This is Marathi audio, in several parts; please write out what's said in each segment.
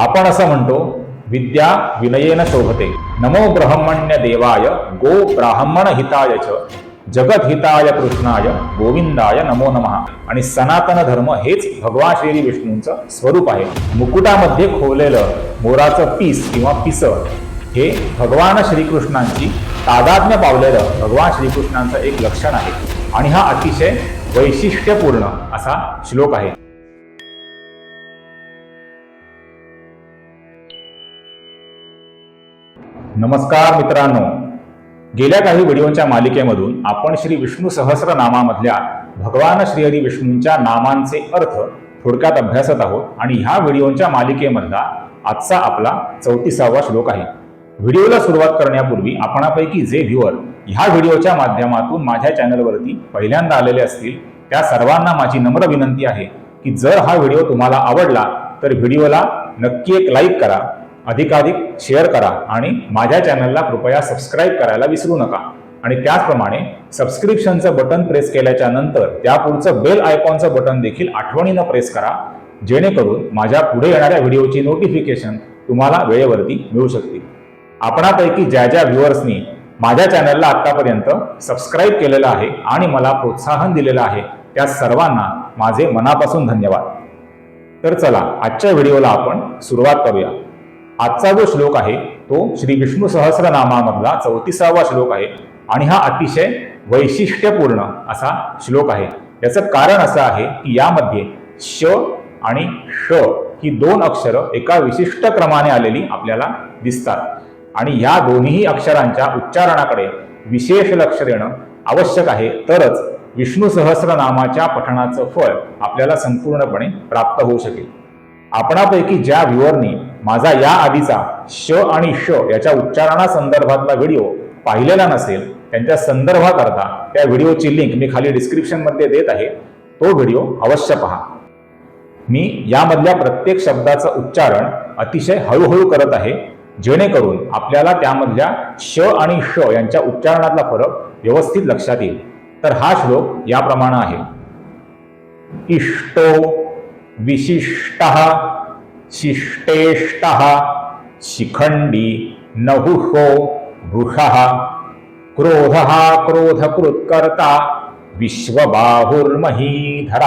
आपण असं म्हणतो विद्या विनयेन शोभते. नमो ब्रह्मण्य देवाय गो ब्राह्मण हिताय च. जगत हिताय कृष्णाय गोविंदाय नमो नमः. आणि सनातन धर्म हेच भगवान श्री विष्णूंचं स्वरूप आहे. मुकुटामध्ये खोवलेलं मोराचं पीस किंवा पिस हे भगवान श्रीकृष्णांची तादात्म्य पावलेलं भगवान श्रीकृष्णांचं एक लक्षण आहे. आणि हा अतिशय वैशिष्ट्यपूर्ण असा श्लोक आहे. नमस्कार मित्रांनो. गेल्या काही व्हिडिओच्या मालिकेमधून आपण श्री विष्णू सहस्रनामामधल्या भगवान श्रीहरी विष्णूंच्या नामांचे अर्थ थोडक्यात अभ्यासत आहोत आणि ह्या व्हिडिओच्या मालिकेमधला आजचा आपला चौतीसावा श्लोक आहे. व्हिडिओला सुरुवात करण्यापूर्वी आपणापैकी जे व्ह्युअर ह्या व्हिडिओच्या माध्यमातून माझ्या चॅनलवरती पहिल्यांदा आलेले असतील त्या सर्वांना माझी नम्र विनंती आहे की जर हा व्हिडिओ तुम्हाला आवडला तर व्हिडिओला नक्की एक लाईक करा अधिकाधिक शेअर करा आणि माझ्या चॅनलला कृपया सबस्क्राईब करायला विसरू नका. आणि त्याचप्रमाणे सबस्क्रिप्शनचं बटन प्रेस केल्याच्यानंतर त्यापुढचं बेल आयकॉनचं बटन देखील आठवणीनं प्रेस करा जेणेकरून माझ्या पुढे येणाऱ्या व्हिडिओची नोटिफिकेशन तुम्हाला वेळेवरती मिळू शकतील आपणापैकी ज्या ज्या व्ह्युअर्सनी माझ्या चॅनलला आत्तापर्यंत सबस्क्राईब केलेलं आहे आणि मला प्रोत्साहन दिलेलं आहे त्या सर्वांना माझे मनापासून धन्यवाद. तर चला आजच्या व्हिडिओला आपण सुरुवात करूया. आजचा जो श्लोक आहे तो श्री विष्णू सहस्रनामामधला चौतीसावा श्लोक आहे. आणि हा अतिशय वैशिष्ट्यपूर्ण असा श्लोक आहे. याचं कारण असं आहे की यामध्ये श आणि श ही दोन अक्षरं एका विशिष्ट क्रमाने आलेली आपल्याला दिसतात. आणि या दोन्ही अक्षरांच्या उच्चारणाकडे विशेष लक्ष देणं आवश्यक आहे. तरच विष्णू सहस्रनामाच्या पठणाचं फळ आपल्याला संपूर्णपणे प्राप्त होऊ शकेल. आपणापैकी ज्या व्ह्युअरनी माझा या आधीचा श आणि श याच्या उच्चारणा संदर्भातला व्हिडिओ पाहिलेला नसेल त्यांच्या संदर्भाकरता त्या व्हिडिओची लिंक मी खाली डिस्क्रिप्शनमध्ये देत आहे. तो व्हिडिओ अवश्य पहा. मी यामधल्या प्रत्येक शब्दाचं उच्चारण अतिशय हळूहळू करत आहे जेणेकरून आपल्याला त्यामधल्या श आणि श यांच्या उच्चारणातला फरक व्यवस्थित लक्षात येईल. तर हा श्लोक याप्रमाणे आहे. इष्टो विशिष्ट शिष्टेष्ट शिखंडी नहुषो वृषः क्रोध क्रोधकृत्कर्ता विश्वबाहुर्महीधर।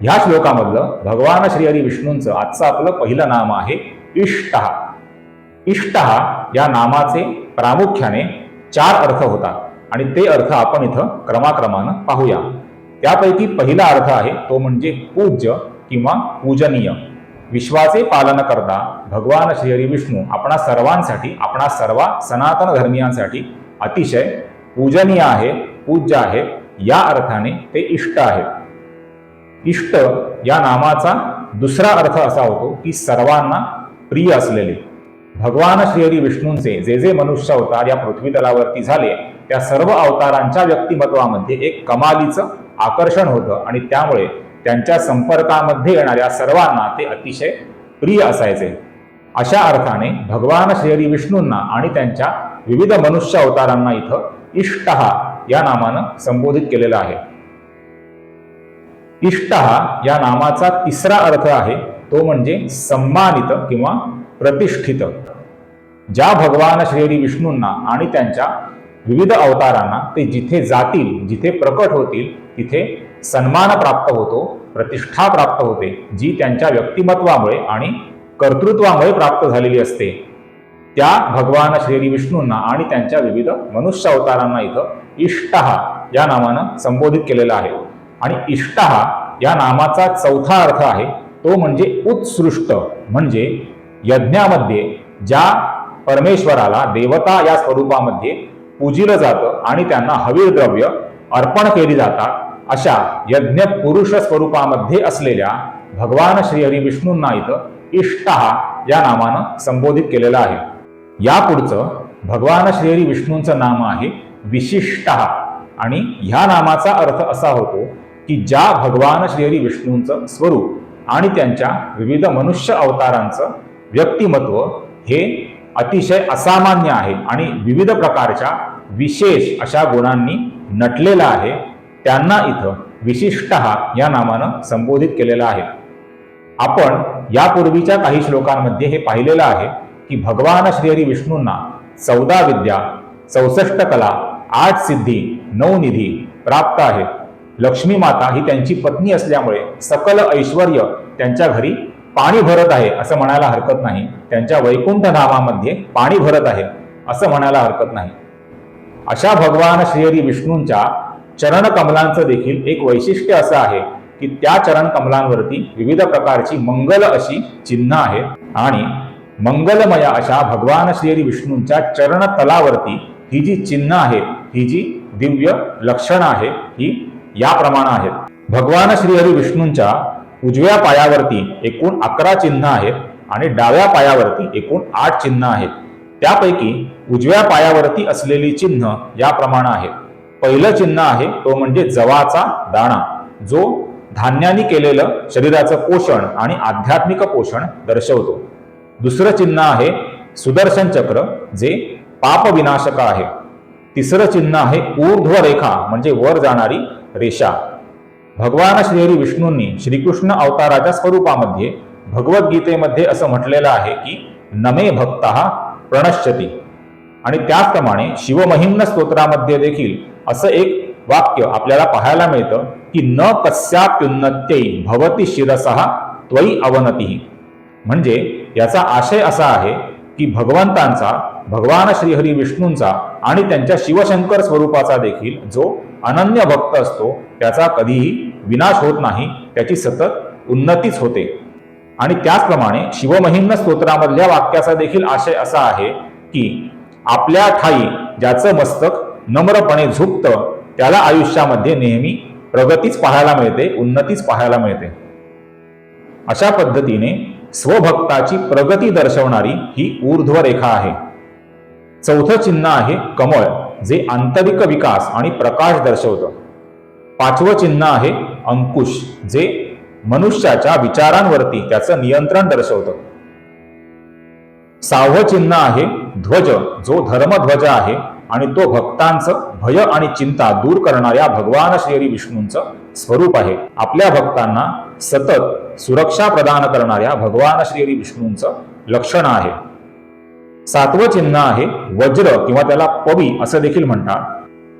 ह्या श्लोकामधलं भगवान श्रीहरी विष्णूंचं आजचं आपलं पहिलं नाम आहे इष्ट। इष्ट या नामाचे प्रामुख्याने चार अर्थ होतात आणि ते अर्थ आपण इथं क्रमाक्रमानं पाहूया। त्यापैकी पहिला अर्थ आहे तो म्हणजे पूज्य किंवा पूजनीय. विश्वाचे पालन करता भगवान श्रीहरी विष्णू आपणा सर्वांसाठी आपणा सर्व सनातन धर्मियांसाठी अतिशय पूजनीय आहे पूज्य आहे या अर्थाने ते इष्ट आहे. इष्ट या नामाचा दुसरा अर्थ असा होतो की सर्वांना प्रिय असलेले. भगवान श्रीहरी विष्णूंचे जे जे मनुष्य अवतार या पृथ्वीतलावरती झाले त्या सर्व अवतारांच्या व्यक्तिमत्वामध्ये एक कमालीचं आकर्षण होतं. आणि त्यामुळे त्यांच्या संपर्कामध्ये येणाऱ्या सर्वांना ते अतिशय प्रिय असायचे. अशा अर्थाने भगवान श्रीहरी विष्णूंना आणि त्यांच्या विविध मनुष्य अवतारांना इथं इष्ट या नामानं संबोधित केलेलं आहे. इष्ट या नामाचा तिसरा अर्थ आहे तो म्हणजे सम्मानित किंवा प्रतिष्ठित. ज्या भगवान श्रीहरी विष्णूंना आणि त्यांच्या विविध अवतारांना ते जिथे जातील जिथे प्रकट होतील तिथे सन्मान प्राप्त होतो प्रतिष्ठा प्राप्त होते जी त्यांच्या व्यक्तिमत्वामुळे आणि कर्तृत्वामुळे प्राप्त झालेली असते. त्या भगवान श्री विष्णूंना आणि त्यांच्या विविध मनुष्य अवतारांना इथं इष्टहा या नावानं संबोधित केलेलं आहे. आणि इष्टहा या नामाचा चौथा अर्थ आहे तो म्हणजे उत्सृष्ट म्हणजे यज्ञामध्ये ज्या परमेश्वराला देवता या स्वरूपामध्ये पूजिलं जातं आणि त्यांना हवीर द्रव्य अर्पण केली जातात अशा यज्ञ पुरुष स्वरूपामध्ये असलेल्या भगवान श्रीहरी विष्णूंना इथं इष्ट या नावानं संबोधित केलेलं आहे. यापुढचं भगवान श्रीहरी विष्णूंचं नाम आहे विशिष्ट आणि ह्या नामाचा अर्थ असा होतो की ज्या भगवान श्रीहरी विष्णूंचं स्वरूप आणि त्यांच्या विविध मनुष्य अवतारांचं व्यक्तिमत्व हे अतिशय असामान्य आहे आणि विविध प्रकारच्या विशेष अशा गुणांनी नटलेला आहे. त्यांना इथं विशिष्ट या नामानं संबोधित केलेलं आहे. आपण यापूर्वीच्या काही श्लोकांमध्ये हे पाहिलेलं आहे की भगवान श्रीहरी विष्णूंना चौदा विद्या चौसष्ट कला आठ सिद्धी नऊ निधी प्राप्त आहेत लक्ष्मी माता ही त्यांची पत्नी असल्यामुळे सकल ऐश्वर त्यांच्या घरी पाणी भरत आहे असं म्हणायला हरकत नाही. त्यांच्या वैकुंठ धामामध्ये पाणी भरत आहे असं म्हणायला हरकत नाही. अशा भगवान श्रीहरी विष्णूंच्या चरण कमलांचं देखील एक वैशिष्ट्य असं आहे की त्या चरण कमलांवरती विविध प्रकारची मंगल अशी चिन्ह आहेत. आणि मंगलमय अशा भगवान श्रीहरी विष्णूंच्या चरण तलावरती ही जी चिन्ह आहेत ही जी दिव्य लक्षणं आहेत ही याप्रमाणे आहेत. भगवान श्रीहरी विष्णूंच्या उजव्या पायावरती एकूण अकरा चिन्ह आहेत आणि डाव्या पायावरती एकूण आठ चिन्ह आहेत. त्यापैकी उजव्या पायावरती असलेली चिन्ह याप्रमाणे आहेत पहिलं चिन्ह आहे तो म्हणजे जवाचा दाणा जो धान्याने केलेलं शरीराचं पोषण आणि आध्यात्मिक पोषण दर्शवतो. दुसरं चिन्ह आहे सुदर्शन चक्र जे पापविनाशक आहे. तिसरं चिन्ह आहे ऊर्ध्व रेखा म्हणजे वर जाणारी रेषा. भगवान श्रीहरी विष्णूंनी श्रीकृष्ण अवताराच्या स्वरूपामध्ये भगवद्गीतेमध्ये असं म्हटलेलं आहे की नमे भक्त प्रणश्यती. आणि त्याचप्रमाणे शिवमहिम्न स्तोत्रामध्ये देखील असं एक वाक्य आपल्याला पाहायला मिळतं की न कस्याप्युन्नत्यै भवती शिरसहा त्वयी अवनती. म्हणजे याचा आशय असा आहे की भगवंतांचा भगवान श्रीहरी विष्णूंचा आणि त्यांच्या शिवशंकर स्वरूपाचा देखील जो अनन्य भक्त असतो त्याचा कधीही विनाश होत नाही त्याची सतत उन्नतीच होते. आणि त्याचप्रमाणे शिवमहिम्न स्तोत्रामधल्या वाक्याचा देखील आशय असा आहे की आपल्या ठाई ज्याचं मस्तक नम्रपणे झुकतं त्याला आयुष्यामध्ये नेहमी प्रगतीच पाहायला मिळते उन्नतीच पाहायला मिळते. अशा पद्धतीने स्वभक्ताची प्रगती दर्शवणारी ही ऊर्ध्वरेखा आहे. चौथं चिन्ह आहे कमळ जे आंतरिक विकास आणि प्रकाश दर्शवतं. पाचवं चिन्ह आहे अंकुश जे मनुष्याच्या विचारांवरती त्याचं नियंत्रण दर्शवतं. सहावं चिन्ह आहे ध्वज जो धर्मध्वज आहे आणि तो भक्तांचं भय आणि चिंता दूर करणाऱ्या भगवान श्रीहरी विष्णूंचं स्वरूप आहे. आपल्या भक्तांना सतत सुरक्षा प्रदान करणाऱ्या भगवान श्रीहरी विष्णूंचं लक्षण आहे. सातवं चिन्ह आहे वज्र किंवा त्याला पवी असं देखील म्हणतात.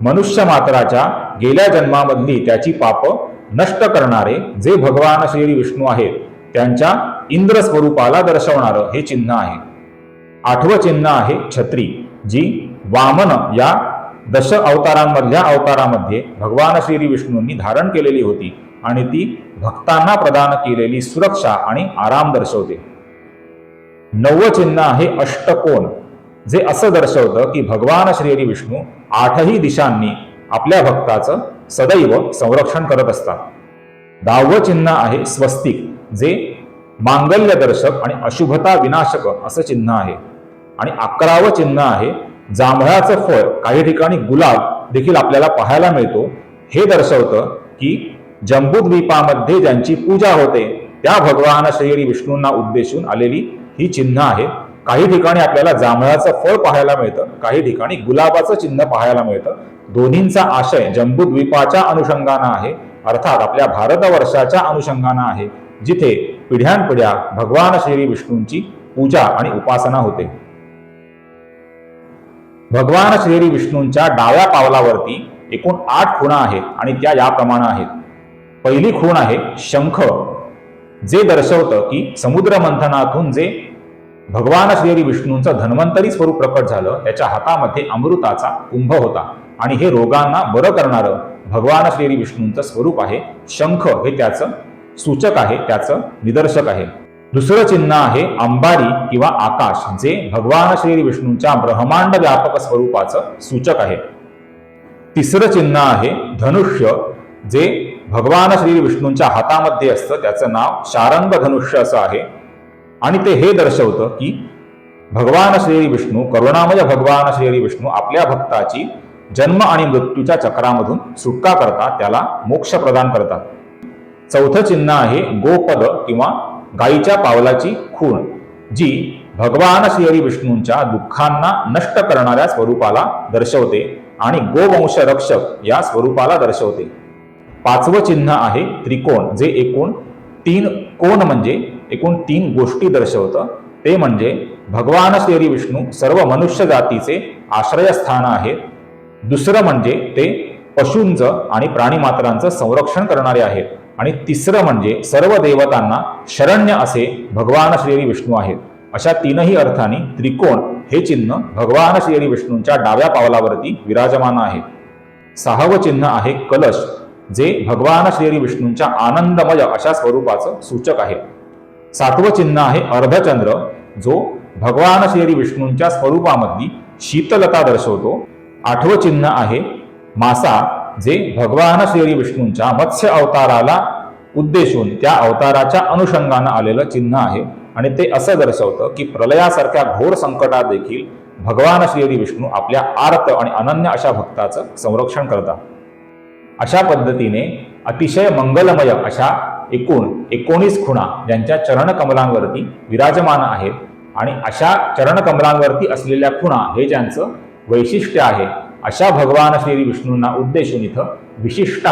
मनुष्य मात्राच्या गेल्या जन्मामधली त्याची पाप नष्ट करणारे जे भगवान श्री विष्णू आहेत त्यांच्या इंद्र स्वरूपाला दर्शवणारं हे चिन्ह आहे. आठवं चिन्ह आहे छत्री जी वामन या दश अवतारांमधल्या अवतारामध्ये भगवान श्री विष्णूंनी धारण केलेली होती आणि ती भक्तांना प्रदान केलेली सुरक्षा आणि आराम दर्शवते. नववं चिन्ह आहे अष्टकोन जे असं दर्शवतं की भगवान श्री विष्णू आठही दिशांनी आपल्या भक्ताचं सदैव संरक्षण करत असतात. दहावं चिन्ह आहे स्वस्तिक जे मांगल्य दर्शक आणि अशुभता विनाशक असं चिन्ह आहे. आणि अकरावं चिन्ह आहे. जांभळाचं फळ काही ठिकाणी गुलाब देखील आपल्याला पाहायला मिळतो. हे दर्शवतं की जम्बूद्वीपामध्ये ज्यांची पूजा होते त्या भगवान श्री विष्णूंना उद्देशून आलेली ही चिन्ह आहे. काही ठिकाणी आपल्याला जांभळाचं फळ पाहायला मिळतं काही ठिकाणी गुलाबाचं चिन्ह पाहायला मिळतं. दोन्हींचा आशय जम्बूद्वीपाच्या अनुषंगानं आहे. अर्थात आपल्या भारतवर्षाच्या अनुषंगानं आहे. जिथे पिढ्यानपिढ्या भगवान श्री विष्णूंची पूजा आणि उपासना होते. भगवान श्री विष्णूंच्या डाव्या पावलावरती एकूण आठ खुणा आहेत आणि त्या याप्रमाणे आहेत. पहिली खूण आहे शंख जे दर्शवतं की समुद्र मंथनातून जे भगवान श्रीहरी विष्णूंचं धन्वंतरी स्वरूप प्रकट झालं त्याच्या हातामध्ये अमृताचा कुंभ होता. आणि हे रोगांना बरं करणारं भगवान श्रीहरी विष्णूंचं स्वरूप आहे शंख हे त्याचं सूचक आहे त्याचं निदर्शक आहे. दुसरं चिन्ह आहे अंबारी किंवा आकाश जे भगवान श्री विष्णूंच्या ब्रह्मांड व्यापक स्वरूपाचं सूचक आहे. तिसरं चिन्ह आहे धनुष्य जे भगवान श्री विष्णूंच्या हातामध्ये असतं त्याचं नाव शारंग धनुष्य असं आहे. आणि ते हे दर्शवतं की भगवान श्री विष्णू करुणामय भगवान श्री विष्णू आपल्या भक्ताची जन्म आणि मृत्यूच्या चक्रामधून सुटका करतात त्याला मोक्ष प्रदान करतात. चौथं चिन्ह आहे गोपद किंवा गायीच्या पावलाची खूण जी भगवान श्रीहरी विष्णूंच्या दुःखांना नष्ट करणाऱ्या स्वरूपाला दर्शवते आणि गोवंश रक्षक या स्वरूपाला दर्शवते. पाचवं चिन्ह आहे त्रिकोण जे एकूण तीन कोण म्हणजे एकूण तीन गोष्टी दर्शवतं. ते म्हणजे भगवान श्रीहरी विष्णू सर्व मनुष्य जातीचे आश्रयस्थान आहेत. दुसरं म्हणजे ते पशूंचं आणि प्राणीमात्रांचं संरक्षण करणारे आहेत. आणि तिसरं म्हणजे सर्व देवतांना शरण्य असे भगवान श्री विष्णू आहेत. अशा तीनही अर्थाने त्रिकोण हे चिन्ह भगवान श्री विष्णूंच्या डाव्या पावलावरती विराजमान आहे. सहावं चिन्ह आहे कलश जे भगवान श्री विष्णूंच्या आनंदमय अशा स्वरूपाचं सूचक आहे. सातवं चिन्ह आहे अर्धचंद्र जो भगवान श्री विष्णूंच्या स्वरूपामधली शीतलता दर्शवतो. आठवं चिन्ह आहे मासा जे भगवान श्री विष्णूंच्या मत्स्य अवताराला उद्देशून त्या अवताराच्या अनुषंगानं आलेलं चिन्ह आहे. आणि ते असं दर्शवतं की प्रलयासारख्या घोर संकटात देखील भगवान श्री विष्णू आपल्या आर्त आणि अनन्य अशा भक्ताचं संरक्षण करतात. अशा पद्धतीने अतिशय मंगलमय अशा एकूण एकोणीस खुणा ज्यांच्या चरणकमलांवरती विराजमान आहेत. आणि अशा चरणकमलांवरती असलेल्या खुणा हे ज्यांचं वैशिष्ट्य आहे अशा भगवान श्री विष्णूंना उद्देशून इथं विशिष्ट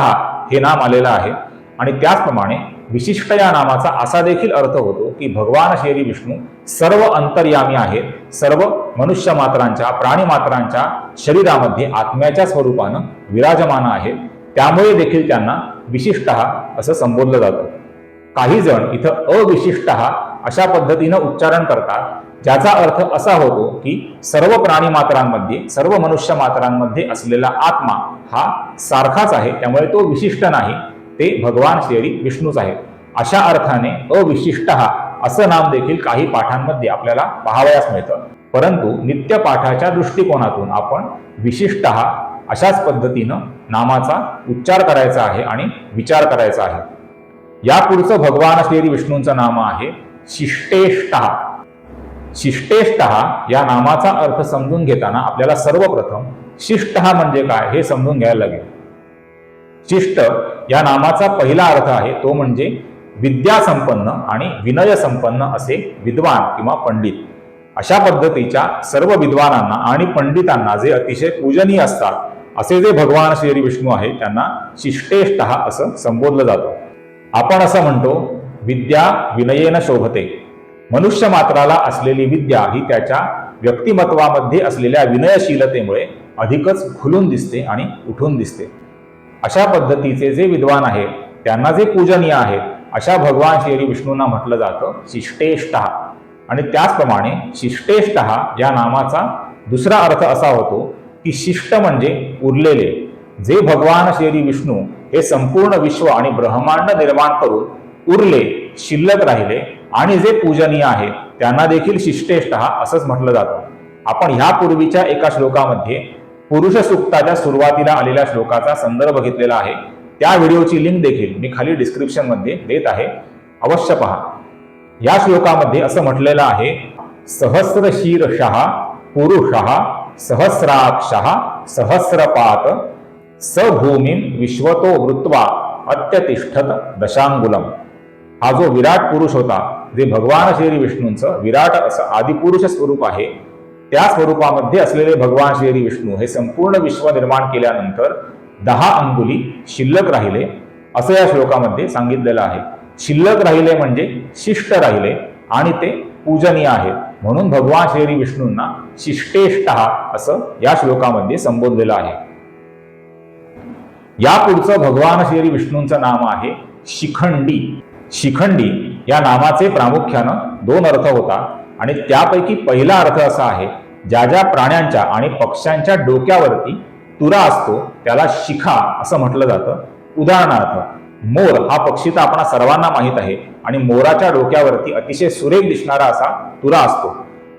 हे नाम आलेलं आहे. आणि त्याचप्रमाणे विशिष्ट या नामाचा असा देखील अर्थ होतो की भगवान श्री विष्णू सर्व अंतर्यामी आहेत. सर्व मनुष्य मात्रांच्या प्राणी मात्रांच्या शरीरामध्ये आत्म्याच्या स्वरूपानं विराजमान आहेत. त्यामुळे देखील त्यांना विशिष्ट असं संबोधलं जातं. काही जण इथं अविशिष्ट अशा पद्धतीनं उच्चारण करतात. ज्याचा अर्थ असा होतो की सर्व प्राणी मात्रांमध्ये सर्व मनुष्य मात्रांमध्ये असलेला आत्मा हा सारखाच आहे त्यामुळे तो विशिष्ट नाही. ते भगवान श्री विष्णूच आहेत. अशा अर्थाने अविशिष्ट असं नाम देखील काही पाठांमध्ये आपल्याला पाहावयास मिळतं. परंतु नित्य पाठाच्या दृष्टिकोनातून आपण विशिष्ट अशाच पद्धतीनं नामाचा उच्चार करायचा आहे आणि विचार करायचा आहे. यापुढचं भगवान श्री विष्णूंचं नाम आहे शिष्टेष्ट शिष्टेष्ट या नामाचा अर्थ समजून घेताना आपल्याला सर्वप्रथम शिष्ट म्हणजे काय हे समजून घ्यायला लागेल. शिष्ट या नामाचा पहिला अर्थ आहे तो म्हणजे विद्यासंपन्न आणि विनयसंपन्न असे विद्वान किंवा पंडित. अशा पद्धतीच्या सर्व विद्वानांना आणि पंडितांना जे अतिशय पूजनीय असतात असे जे भगवान श्री विष्णू आहेत त्यांना शिष्टेष्ट असं संबोधलं जातं. आपण असं म्हणतो विद्या विनयेन शोभते. मनुष्य मात्राला असलेली विद्या ही त्याच्या व्यक्तिमत्वामध्ये असलेल्या विनयशीलतेमुळे अधिकच खुलून दिसते आणि उठून दिसते. अशा पद्धतीचे जे विद्वान आहेत त्यांना जे पूजनीय आहेत अशा भगवान श्री विष्णूंना म्हटलं जातं शिष्टेष्ट. आणि त्याचप्रमाणे शिष्टेष्ट या नामाचा दुसरा अर्थ असा होतो की शिष्ट म्हणजे उरलेले. जे भगवान श्री विष्णू हे संपूर्ण विश्व आणि ब्रह्मांड निर्माण करून उरले शिल्लक राहिले आणि जे पूजनीय आहेत त्यांना देखील शिष्टेष्ट असंच म्हटलं जातं. आपण ह्यापूर्वीच्या एका श्लोकामध्ये पुरुष सुक्ताच्या सुरुवातीला आलेल्या श्लोकाचा संदर्भ घेतलेला आहे. त्या व्हिडिओची लिंक देखील मी खाली डिस्क्रिप्शनमध्ये देत आहे. अवश्य पहा. या श्लोकामध्ये असं म्हटलेलं आहे सहस्रशीर्षः पुरुषः सहस्राक्षः सहस्रपात सभूमीम विश्वतो वृत्वा अत्यतिष्ठत दशांगुलम हा जो विराट पुरुष होता जे भगवान श्री विष्णूंचं विराट असं आदिपुरुष स्वरूप आहे त्या स्वरूपामध्ये असलेले भगवान श्री विष्णू हे संपूर्ण विश्व निर्माण केल्यानंतर दहा अंगुली शिल्लक राहिले असं या श्लोकामध्ये सांगितलेलं आहे. शिल्लक राहिले म्हणजे शिष्ट राहिले आणि ते पूजनीय आहेत. म्हणून भगवान श्री विष्णूंना शिष्टेष्ट असं या श्लोकामध्ये संबोधलेलं आहे. या पुढचं भगवान श्री विष्णूंचं नाम आहे शिखंडी. शिखंडी या नामाचे प्रामुख्यानं दोन अर्थ होता आणि त्यापैकी पहिला अर्थ असा आहे ज्या ज्या प्राण्यांच्या आणि पक्ष्यांच्या डोक्यावरती तुरा असतो त्याला शिखा असं म्हटलं जातं. उदाहरणार्थ मोर हा पक्षी तर आपण सर्वांना माहीत आहे आणि मोराच्या डोक्यावरती अतिशय सुरेख दिसणारा असा तुरा असतो.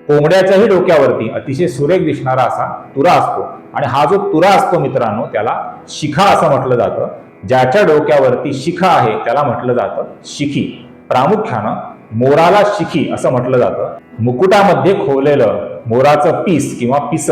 कोंबड्याच्याही डोक्यावरती अतिशय सुरेख दिसणारा असा तुरा असतो. आणि हा जो तुरा असतो मित्रांनो त्याला शिखा असं म्हटलं जातं. ज्याच्या डोक्यावरती शिखा आहे त्याला म्हटलं जातं शिखी. प्रामुख्यानं मोराला शिखी असं म्हटलं जातं. मुकुटामध्ये खोवलेलं मोराचं पीस किंवा पिस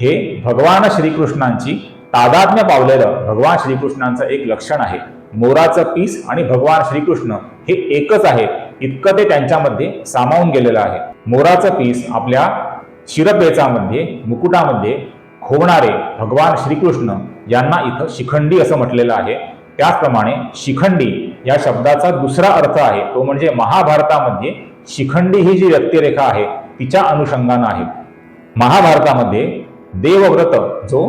हे भगवान श्रीकृष्णांची तादात्म्य पावलेलं भगवान श्रीकृष्णांचं एक लक्षण आहे. मोराचं पीस आणि भगवान श्रीकृष्ण हे एकच आहे. इतकं ते त्यांच्यामध्ये सामावून गेलेलं आहे. मोराचं पीस आपल्या शिरपेचामध्ये मुकुटामध्ये खोवणारे भगवान श्रीकृष्ण यांना इथं शिखंडी असं म्हटलेलं आहे. त्याचप्रमाणे शिखंडी या शब्दाचा दुसरा अर्थ आहे तो म्हणजे महाभारतामध्ये शिखंडी ही जी व्यक्तिरेखा आहे तिच्या अनुषंगानं आहे. महाभारतामध्ये देवव्रत जो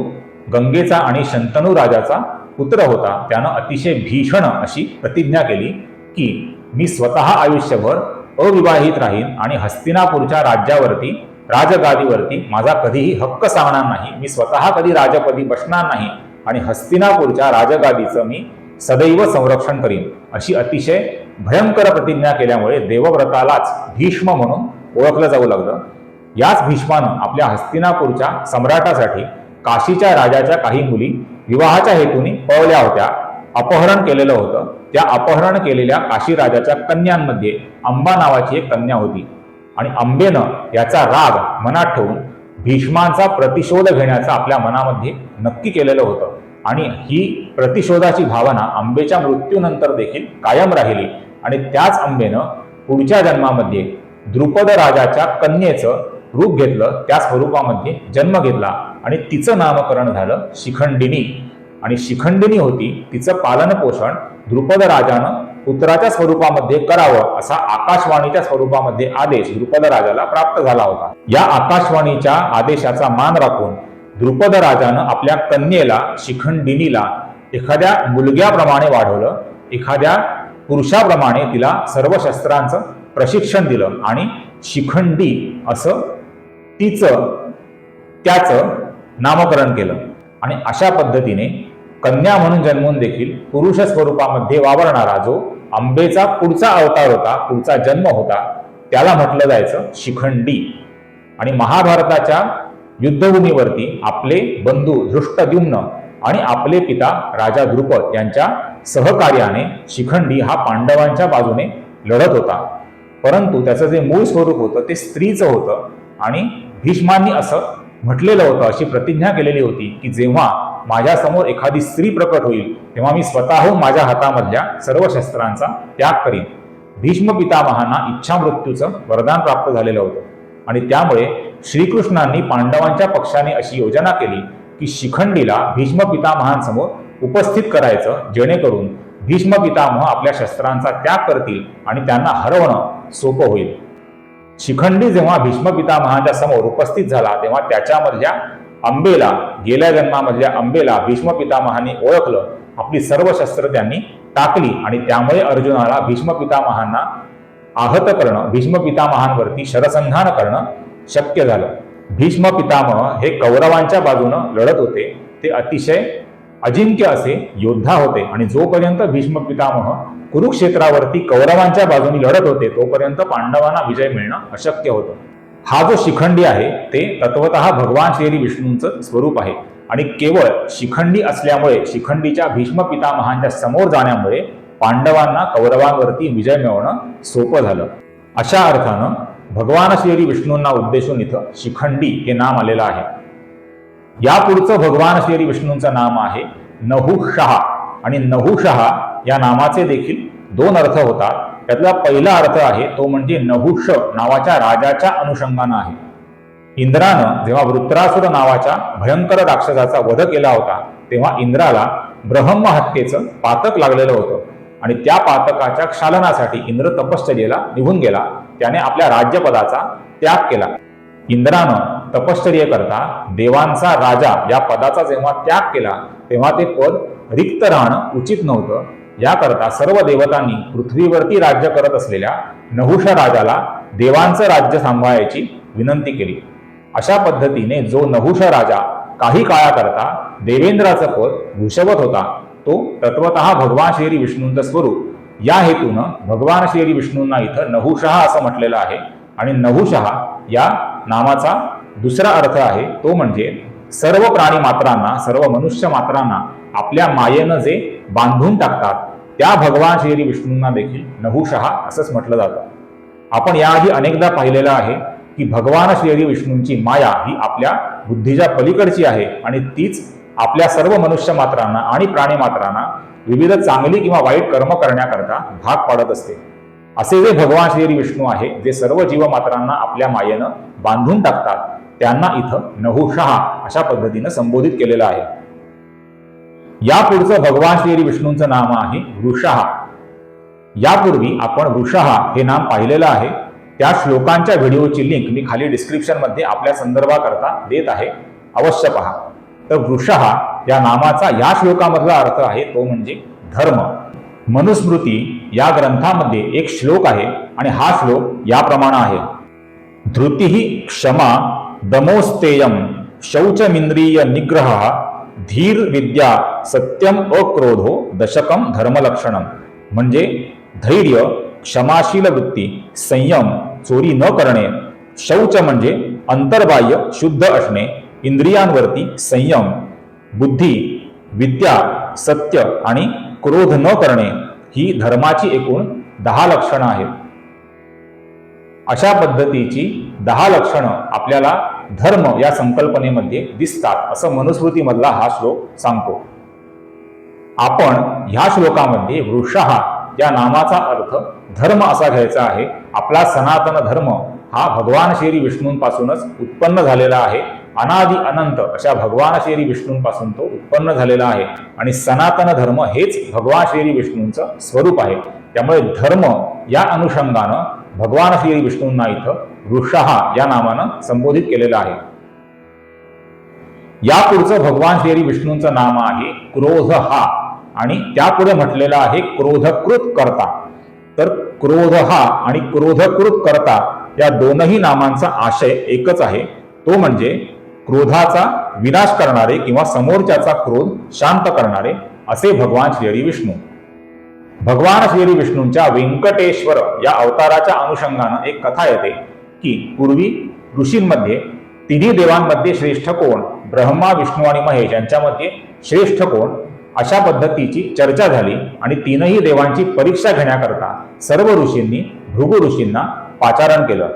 गंगेचा आणि शंतनू राजाचा पुत्र होता त्यानं अतिशय भीषण अशी प्रतिज्ञा केली की मी स्वतः आयुष्यभर अविवाहित राहीन आणि हस्तिनापूरच्या राज्यावरती राजगादीवरती माझा कधीही हक्क सांगणार नाही. मी स्वतः कधी राजपदी बसणार नाही. आणि हस्तिनापूरच्या राजगादीचं मी सदैव संरक्षण करीन. अशी अतिशय भयंकर प्रतिज्ञा केल्यामुळे देवव्रतालाच भीष्म म्हणून ओळखलं जाऊ लागलं. याच भीष्मानं आपल्या हस्तिनापूरच्या सम्राटासाठी काशीच्या राजाच्या काही मुली विवाहाच्या हेतूने पळल्या होत्या. अपहरण केलेलं होतं. त्या अपहरण केलेल्या काशी राजाच्या कन्यांमध्ये अंबा नावाची एक कन्या होती. आणि अंबेनं याचा राग मनात ठेवून भीष्मांचा प्रतिशोध घेण्याचं आपल्या मनामध्ये नक्की केलेलं होतं. आणि ही प्रतिशोधाची भावना आंबेच्या मृत्यूनंतर देखील कायम राहिली. आणि त्याच अंबेनं पुढच्या जन्मामध्ये द्रुपद राजाच्या कन्येचं रूप घेतलं त्या स्वरूपामध्ये जन्म घेतला. आणि तिचं नामकरण झालं शिखंडिनी. आणि शिखंडिनी होती तिचं पालन पोषण द्रुपद राजानं पुत्राच्या स्वरूपामध्ये करावं असा आकाशवाणीच्या स्वरूपामध्ये आदेश द्रुपद राजाला प्राप्त झाला होता. या आकाशवाणीच्या आदेशाचा मान राखून द्रुपद राजानं आपल्या कन्येला शिखंडिनीला एखाद्या मुलग्याप्रमाणे वाढवलं एखाद्या पुरुषाप्रमाणे तिला सर्व शस्त्रांचं प्रशिक्षण दिलं आणि शिखंडी असं तिचं त्याचं नामकरण केलं. आणि अशा पद्धतीने कन्या म्हणून जन्मून देखील पुरुष स्वरूपामध्ये वावरणारा जो आंबेचा पुढचा अवतार होता पुढचा जन्म होता त्याला म्हटलं जायचं शिखंडी. आणि महाभारताच्या युद्धभूमीवरती आपले बंधू धृष्टद्युम्न आणि आपले पिता राजा द्रुपद यांच्या सहकार्याने शिखंडी हा पांडवांच्या बाजूने लढत होता. परंतु त्याचं जे मूळ स्वरूप होतं ते स्त्रीचं होतं आणि भीष्मांनी असं म्हटलेलं होतं अशी प्रतिज्ञा केलेली होती की जेव्हा माझ्यासमोर एखादी स्त्री प्रकट होईल तेव्हा मी स्वतःहून माझ्या हातामधल्या सर्व शस्त्रांचा त्याग करीन. भीष्म पितामहांना इच्छा मृत्यूचं वरदान प्राप्त झालेलं होतं आणि त्यामुळे श्रीकृष्णांनी पांडवांच्या पक्षाने अशी योजना केली की शिखंडीला भीष्म पितामहांसमोर उपस्थित करायचं जेणेकरून भीष्म पितामह आपल्या शस्त्रांचा त्याग करतील आणि त्यांना हरवणं सोपं होईल. शिखंडी जेव्हा भीष्म पितामहाच्या समोर उपस्थित झाला तेव्हा त्याच्यामधल्या अंबेला गेल्या जन्मामधल्या अंबेला भीष्म पितामहांनी ओळखलं. आपली सर्व शस्त्र त्यांनी टाकली आणि त्यामुळे अर्जुनाला भीष्म पितामहांना आहत करणं भीष्म पितामहांवरती शरसंधान करणं शक्य झालं. भीष्म पितामह हे कौरवांच्या बाजूनं लढत होते. ते अतिशय अजिंक्य असे योद्धा होते. आणि जोपर्यंत भीष्म पितामह कुरुक्षेत्रावरती कौरवांच्या बाजूनी लढत होते तोपर्यंत पांडवांना विजय मिळणं अशक्य होतं. हा जो शिखंडी आहे ते तत्वत भगवान श्री विष्णूंचं स्वरूप आहे. आणि केवळ शिखंडी असल्यामुळे शिखंडीच्या भीष्म पितामहांच्या समोर जाण्यामुळे पांडवांना कौरवांवरती विजय मिळवणं सोपं झालं. अशा अर्थानं भगवान श्री विष्णूंना उद्देशून इथं शिखंडी हे नाम आलेलं आहे. यापुढचं भगवान श्री विष्णूंचं नाम आहे नहुशहा आणि नहुशहा या नामाचे देखील दोन अर्थ होतात. त्यातला पहिला अर्थ आहे तो म्हणजे नहुष नावाच्या राजाच्या अनुषंगानं आहे. इंद्रानं जेव्हा वृत्रासुर नावाच्या भयंकर राक्षसाचा वध केला होता तेव्हा इंद्राला ब्रह्म हत्येचं पातक लागलेलं होतं. आणि त्या पातकाच्या क्षालनासाठी इंद्र तपश्चर्येला निघून गेला. त्याने आपल्या राज्यपदाचा त्याग केला. इंद्रानं तपश्चर्य करता देवांचा राजा या पदाचा जेव्हा त्याग केला तेव्हा ते पद रिक्त राहणं उचित नव्हतं. याकरता सर्व देवतांनी पृथ्वीवरती राज्य करत असलेल्या नहुष राजाला देवांचं राज्य सांभाळायची विनंती केली. अशा पद्धतीने जो नहुष राजा काही काळाकरता देवेंद्राचं पद भूषवत होता तो तत्वत भगवान श्री विष्णूंचं स्वरूप. या हेतूनं भगवान श्री विष्णूंना इथं नहुशहा असं म्हटलेलं आहे. आणि नहुशहा या नामाचा दुसरा अर्थ आहे तो म्हणजे सर्व प्राणी मात्रांना सर्व मनुष्य मात्रांना आपल्या मायेनं जे बांधून टाकतात त्या भगवान श्री विष्णूंना देखील नहुशहा असंच म्हटलं जातं. आपण याआधी अनेकदा पाहिलेलं आहे की भगवान श्री विष्णूंची माया ही आपल्या बुद्धीच्या पलीकडची आहे आणि तीच आपल्या सर्व मनुष्य मात्रांना आणि प्राणी मात्रांना विविध चांगली किंवा वाईट कर्म करण्याकरता भाग पाडत असते. असे जे भगवान श्री विष्णू आहे जे सर्व जीवमात्रांना आपल्या मायेनं बांधून टाकतात त्यांना इथं नहुशहा अशा पद्धतीनं संबोधित केलेलं आहे. या पुढचं भगवान श्री विष्णूंचं नाम आहे वृषहा. यापूर्वी आपण वृषहा हे नाम पाहिलेलं आहे. त्या श्लोकांच्या व्हिडिओची लिंक मी खाली डिस्क्रिप्शनमध्ये आपल्या संदर्भाकरता देत आहे. अवश्य पहा. तर वृषः या नामाचा या श्लोकामधला अर्थ आहे तो म्हणजे धर्म. मनुस्मृती या ग्रंथामध्ये एक श्लोक आहे आणि हा श्लोक याप्रमाणे आहे. धृती क्षमा दमोस्तेयम शौचमिंद्रिय निग्रह धीर विद्या सत्यम अक्रोधो दशकम धर्मलक्षणम म्हणजे धैर्य क्षमाशील वृत्ती संयम चोरी न करणे. शौच म्हणजे अंतर्बाह्य शुद्ध असणे. इंद्रियांवरती संयम बुद्धी विद्या सत्य आणि क्रोध न करणे ही धर्माची एकूण दहा लक्षणं आहेत. अशा पद्धतीची दहा लक्षणं आपल्याला धर्म या संकल्पनेमध्ये दिसतात असं मनुस्मृतीमधला हा श्लोक सांगतो. आपण ह्या श्लोकामध्ये वृषहा या नामाचा अर्थ धर्म असा घ्यायचा आहे आपला सनातन धर्म हा भगवान श्री विष्णूंपासूनच उत्पन्न झालेला आहे अनादि अनंत अशा भगवान श्री विष्णूंपासून तो उत्पन्न झालेला आहे. आणि सनातन धर्म हेच भगवान श्री विष्णूंचं स्वरूप आहे. त्यामुळे धर्म या अनुषंगानं भगवान श्री विष्णूंना इथं वृषहा या नामानं संबोधित केलेलं आहे. यापुढचं भगवान श्री विष्णूंचं नाम आहे क्रोध हा आणि त्यापुढे म्हटलेलं आहे क्रोधकृत करता. तर क्रोध हा आणि क्रोधकृत करता या दोनही नामांचा आशय एकच आहे. तो म्हणजे क्रोधाचा विनाश करणारे किंवा समोरच्याचा क्रोध शांत करणारे असे भगवान श्री विष्णू. भगवान श्री विष्णूंच्या व्यंकटेश्वर या अवताराच्या अनुषंगानं एक कथा येते की पूर्वी ऋषींमध्ये तिन्ही देवांमध्ये श्रेष्ठ कोण? ब्रह्मा विष्णू आणि महेश यांच्यामध्ये श्रेष्ठ कोण? अशा पद्धतीची चर्चा झाली आणि तीनही देवांची परीक्षा घेण्याकरता सर्व ऋषींनी भृगु ऋषींना पाचारण केलं.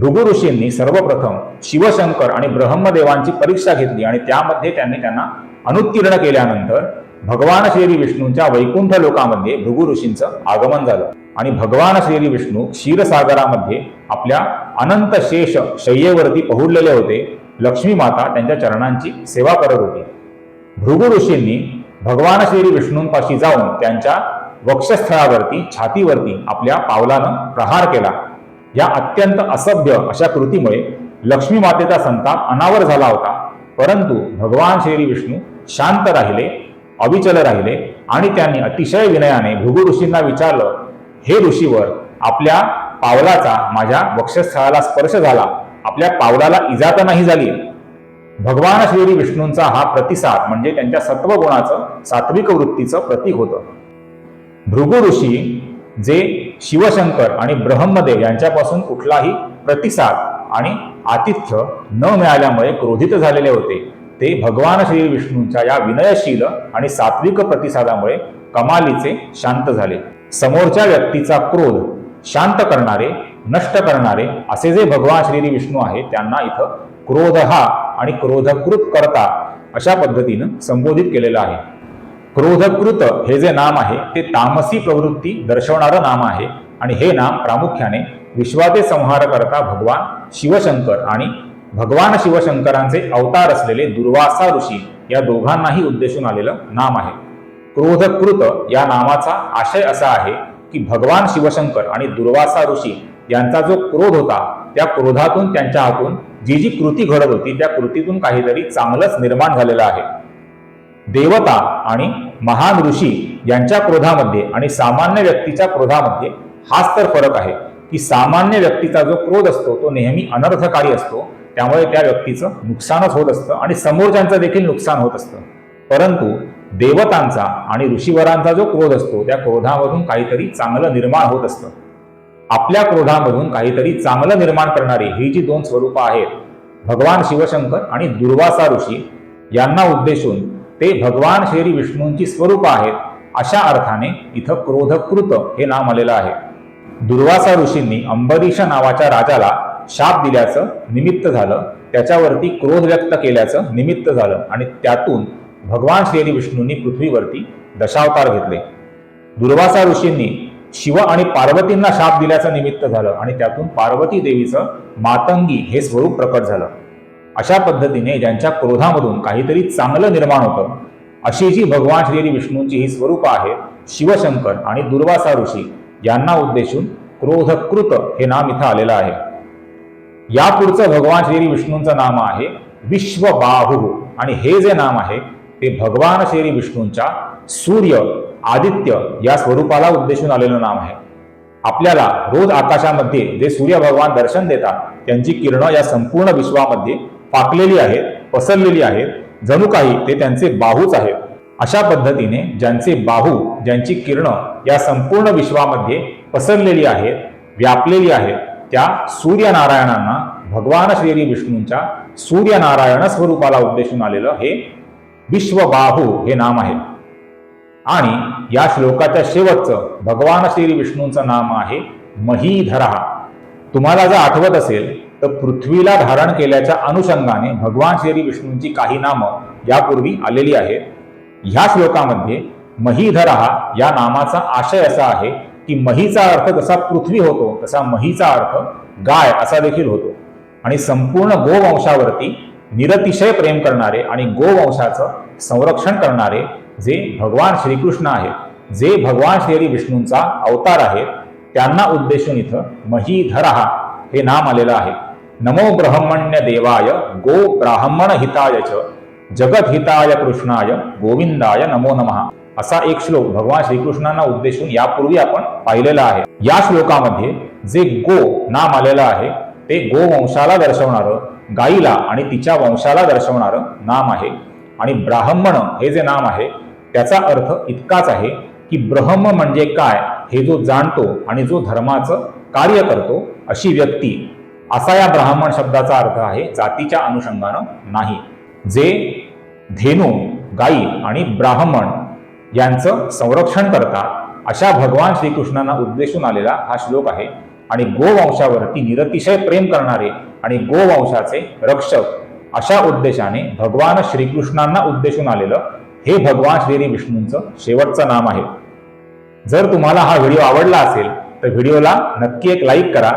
भृगु ऋषींनी सर्वप्रथम शिवशंकर आणि ब्रह्मदेवांची परीक्षा घेतली आणि त्यामध्ये त्यांनी त्यांना अनुत्तीर्ण केल्यानंतर भगवान श्री विष्णूंच्या वैकुंठ लोकामध्ये भृगु ऋषींचं आगमन झालं. आणि भगवान श्री विष्णू क्षीरसागरामध्ये आपल्या अनंत शेष शय्येवरती पहुडलेले होते. लक्ष्मी माता त्यांच्या चरणांची सेवा करत होती. भृगु ऋषींनी भगवान श्री विष्णूंपाशी जाऊन त्यांच्या वक्षस्थळावरती छातीवरती आपल्या पावलानं प्रहार केला. या अत्यंत असभ्य अशा कृतीमुळे लक्ष्मी मातेचा संताप अनावर झाला होता. परंतु भगवान श्री विष्णू शांत राहिले अविचल राहिले आणि त्यांनी अतिशय विनयाने भृगु ऋषींना विचारलं हे ऋषीवर आपल्या पावलाचा माझ्या वक्षस्थळाला स्पर्श झाला. आपल्या पावलाला इजा तर नाही झाली. भगवान श्री विष्णूंचा हा प्रतिसाद म्हणजे त्यांच्या सत्वगुणाचं सात्विक वृत्तीचं प्रतीक होतं. भृगु ऋषी जे शिवशंकर आणि ब्रह्मदेव यांच्यापासून कुठलाही प्रतिसाद आणि आतिथ्य न मिळाल्यामुळे क्रोधित झालेले होते. ते भगवान श्री विष्णूंच्या या विनयशील आणि सात्विक प्रतिसादामुळे कमालीचे शांत झाले. समोरच्या व्यक्तीचा क्रोध शांत करणारे नष्ट करणारे असे जे भगवान श्री विष्णू आहेत त्यांना इथं क्रोध हा आणि क्रोधकृत करता अशा पद्धतीनं संबोधित केलेलं आहे. क्रोधकृत हे जे नाम आहे ते तामसी प्रवृत्ती दर्शवणारं नाम आहे. आणि हे नाम प्रामुख्याने विश्वाचे संहार करता भगवान शिवशंकर आणि भगवान शिवशंकरांचे अवतार असलेले दुर्वासा ऋषी या दोघांनाही उद्देशून आलेलं नाम आहे. क्रोधकृत या नामाचा आशय असा आहे की भगवान शिवशंकर आणि दुर्वासा ऋषी यांचा जो क्रोध होता त्या क्रोधातून त्यांच्या हातून जी जी कृती घडत होती त्या कृतीतून काहीतरी चांगलंच निर्माण झालेलं आहे. देवता आणि महान ऋषी यांच्या क्रोधामध्ये आणि सामान्य व्यक्तीच्या क्रोधामध्ये हाच तर फरक आहे की सामान्य व्यक्तीचा जो क्रोध असतो तो नेहमी अनर्थकारी असतो. त्यामुळे त्या व्यक्तीचं नुकसानच होत असतं आणि समोरच्यांचं देखील नुकसान होत असतं. परंतु देवतांचा आणि ऋषीवरांचा जो क्रोध असतो त्या क्रोधामधून काहीतरी चांगलं निर्माण होत असतं. आपल्या क्रोधामधून काहीतरी चांगलं निर्माण करणारी ही जी दोन स्वरूपं आहेत भगवान शिवशंकर आणि दुर्वासा ऋषी यांना उद्देशून ते भगवान श्री विष्णूंची स्वरूप आहेत अशा अर्थाने इथं क्रोधकृत हे नाम आलेलं आहे. दुर्वासा ऋषींनी अंबरीश नावाच्या राजाला शाप दिल्याचं निमित्त झालं त्याच्यावरती क्रोध व्यक्त केल्याचं निमित्त झालं आणि त्यातून भगवान श्री विष्णूंनी पृथ्वीवरती दशावतार घेतले. दुर्वासा ऋषींनी शिव आणि पार्वतींना शाप दिल्याचं निमित्त झालं आणि त्यातून पार्वती देवीचं मातंगी हे स्वरूप प्रकट झालं. अशा पद्धतीने ज्यांच्या क्रोधामधून काहीतरी चांगलं निर्माण होतं. अशी जी भगवान श्री विष्णूंची ही स्वरूप आहेत शिवशंकर आणि दुर्वासा ऋषी यांना उद्देशून क्रोधकृत हे नाम इथं आलेलं आहे. यापुढचं भगवान श्री विष्णूंचं नाम आहे विश्वबाहू आणि हे जे नाम आहे ते भगवान श्री विष्णूंच्या सूर्य आदित्य या स्वरूपाला उद्देशून आलेलं नाम आहे. आपल्याला रोज आकाशामध्ये जे सूर्य भगवान दर्शन देतात त्यांची किरणं या संपूर्ण विश्वामध्ये पाकलेली आहेत पसरलेली आहेत जणू काही ते त्यांचे बाहूच आहेत. अशा पद्धतीने ज्यांचे बाहू ज्यांची किरणं या संपूर्ण विश्वामध्ये पसरलेली आहेत व्यापलेली आहेत त्या सूर्यनारायणांना भगवान श्री विष्णूंच्या सूर्यनारायण स्वरूपाला उद्देशून आलेलं हे विश्वबाहू हे नाम आहे. आणि या श्लोकाच्या शेवटचं भगवान श्री विष्णूंचं नाम आहे महीधरा. तुम्हाला जर आठवत असेल तर पृथ्वीला धारण केल्याच्या अनुषंगाने भगवान श्री विष्णूंची काही नामं यापूर्वी आलेली आहेत. ह्या श्लोकामध्ये महीधरा या नामाचा आशय असा आहे की महीचा अर्थ जसा पृथ्वी होतो तसा महीचा अर्थ गाय असा देखील होतो. आणि संपूर्ण गोवंशावरती निरतिशय प्रेम करणारे आणि गोवंशाचं संरक्षण करणारे जे भगवान श्रीकृष्ण आहेत जे भगवान श्री विष्णूंचा अवतार आहेत त्यांना उद्देशून इथं महीधरा हे नाम आलेलं आहे. नमो ब्रह्मण्य देवाय गो ब्राह्मण हिताय च जगत हिताय कृष्णाय गोविंदाय नमो नमः. असा एक श्लोक भगवान श्रीकृष्णांना उद्देशून यापूर्वी आपण पाहिलेला आहे. या श्लोकामध्ये जे गो नाम आलेलं आहे ते गोवंशाला दर्शवणारं गाईला आणि तिच्या वंशाला दर्शवणारं नाम आहे. आणि ब्राह्मण हे जे नाम आहे त्याचा अर्थ इतकाच आहे की ब्रह्म म्हणजे काय हे जो जाणतो आणि जो धर्माचं कार्य करतो अशी व्यक्ती असा या ब्राह्मण शब्दाचा अर्थ आहे जातीच्या अनुषंगानं नाही. जे धेनू गाई आणि ब्राह्मण यांचं संरक्षण करतात अशा भगवान श्रीकृष्णांना उद्देशून आलेला हा श्लोक आहे. आणि गोवंशावरती निरतिशय प्रेम करणारे आणि गोवंशाचे रक्षक अशा उद्देशाने भगवान श्रीकृष्णांना उद्देशून आलेलं हे भगवान श्री विष्णूंचं शेवटचं नाम आहे. जर तुम्हाला हा व्हिडिओ आवडला असेल तर व्हिडिओला नक्की एक लाईक करा.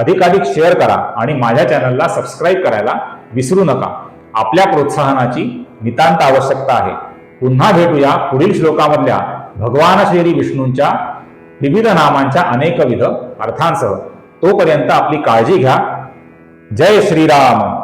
अधिकाधिक शेअर करा आणि माझ्या चॅनलला सबस्क्राईब करायला विसरू नका. आपल्या प्रोत्साहनाची नितांत आवश्यकता आहे. पुन्हा भेटूया पुढील श्लोकामधल्या भगवान श्री विष्णूंच्या विविध नामांच्या अनेकविध अर्थांसह. तोपर्यंत आपली काळजी घ्या. जय श्रीराम.